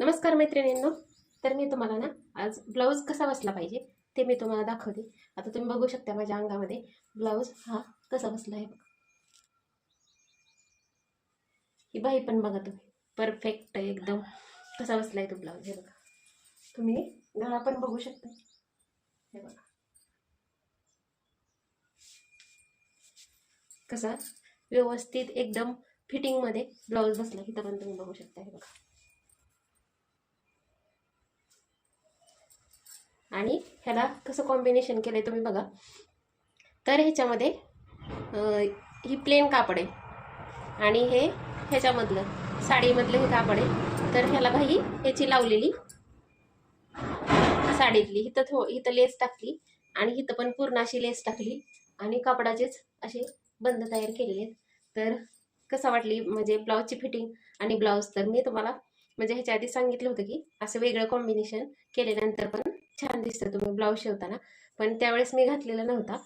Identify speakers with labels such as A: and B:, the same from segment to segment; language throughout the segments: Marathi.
A: नमस्कार मैत्रिणींनो. तर मी तुम्हाला ना आज ब्लाऊज कसा बसला पाहिजे ते मी तुम्हाला दाखवते. आता तुम्ही बघू शकता माझ्या अंगामध्ये ब्लाऊज हा कसा बसला आहे बघा. ही बाई पण बघा तुम्ही परफेक्ट एकदम. कसा बसला आहे तो ब्लाऊज हे बघा. तुम्ही गळा पण बघू शकता. हे बघा. कसा व्यवस्थित एकदम फिटिंगमध्ये ब्लाऊज बसला. इथं पण तुम्ही बघू शकता हे बघा. आणि ह्याला कसं कॉम्बिनेशन केलं आहे तुम्ही बघा. तर ह्याच्यामध्ये ही प्लेन कापड आहे. आणि हे ह्याच्यामधलं साडीमधलं हे कापड आहे. तर ह्याला बाई ह्याची लावलेली. साडीतली. इथं थो इथं लेस टाकली. आणि इथं पण पूर्ण अशी लेस टाकली. आणि कापडाचेच असे बंद तयार केलेले आहेत. तर कसं वाटली? म्हणजे ब्लाऊजची फिटिंग आणि ब्लाऊज तर मी तुम्हाला म्हणजे ह्याच्या आधी सांगितलं होतं की असं वेगळं कॉम्बिनेशन केल्यानंतर पण छान दिसतं तुम्ही ब्लाऊज शिवताना. पण त्यावेळेस मी घातलेला नव्हता.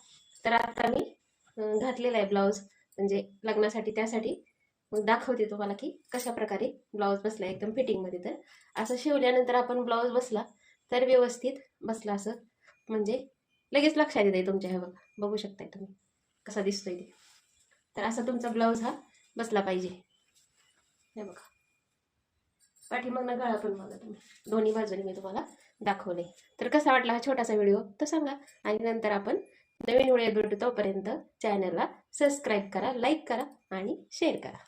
A: तर आता मी घातलेला आहे ब्लाऊज म्हणजे लग्नासाठी त्यासाठी मग दाखवते तुम्हाला की कशा प्रकारे ब्लाऊज बसला एकदम फिटिंगमध्ये तर. असं शिवल्यानंतर आपण ब्लाऊज बसला तर व्यवस्थित बसला असं. म्हणजे लगेच लक्षात येते तुमच्या हे बघा बघू शकताय तुम्ही कसा दिसतोय ते. तर असा तुमचा ब्लाऊज हा बसला पाहिजे. हे बघा. पाठीमागनं गळा पण बघा तुम्ही. दोन्ही बाजूने मी तुम्हाला दाखवले. तर कसा वाटला हा छोटासा व्हिडिओ तर सांगा. आणि नंतर आपण नवीन व्हिडिओ भेटू तोपर्यंत चॅनलला सबस्क्राईब करा लाईक करा आणि शेअर करा.